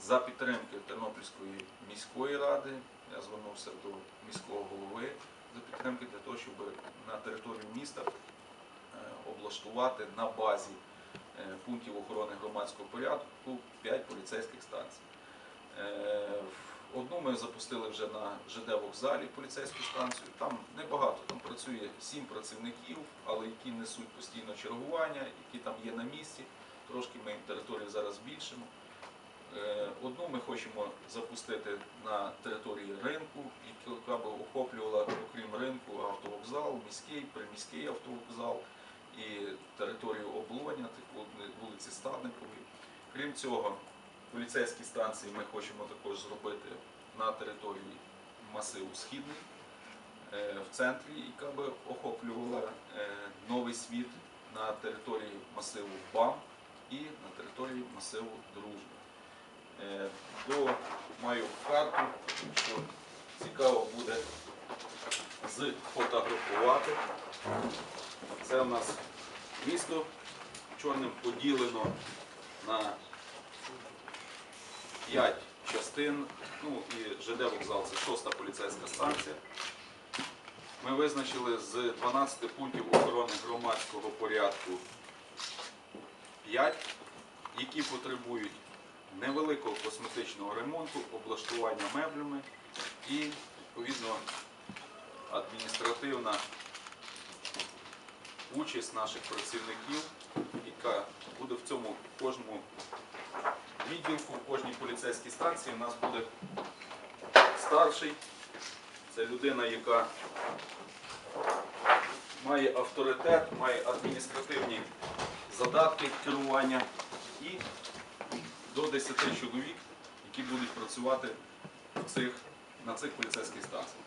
За підтримки Тернопільської міської ради я звернувся до міського голови за підтримки для того, щоб на територію міста е, облаштувати на базі е, пунктів охорони громадського порядку 5 поліцейських станцій. Е, Одну ми запустили вже на ЖД вокзалі поліцейську станцію. Там небагато, там працює 7 працівників, але які несуть постійно чергування, які там є на місці. Трошки ми їм територію зараз збільшимо. Е, Одну ми хочемо запустити на території ринку, яка б охоплювала, окрім ринку, автовокзал, міський, приміський автовокзал і територію вули- вулиці Стадникової. Крім цього, поліцейські станції ми хочемо також зробити на території масиву Східний, е, в центрі, яка би охоплювала е, новий світ на території масиву БАМ і на території масиву Дружба. Е, маю карту, що цікаво буде зфотографувати. Це у нас місто чорним поділено на 5 частин. Ну і ЖД вокзал це шоста поліцейська станція. Ми визначили з 12 пунктів охорони громадського порядку 5, які потребують невеликого косметичного ремонту, облаштування меблями і, відповідно, адміністративна участь наших працівників, яка буде в цьому кожному відділку, в кожній поліцейській станції у нас буде старший. Це людина, яка має авторитет, має адміністративні задатки керування і до 10 чоловік, які будуть працювати цих, на цих поліцейських станціях.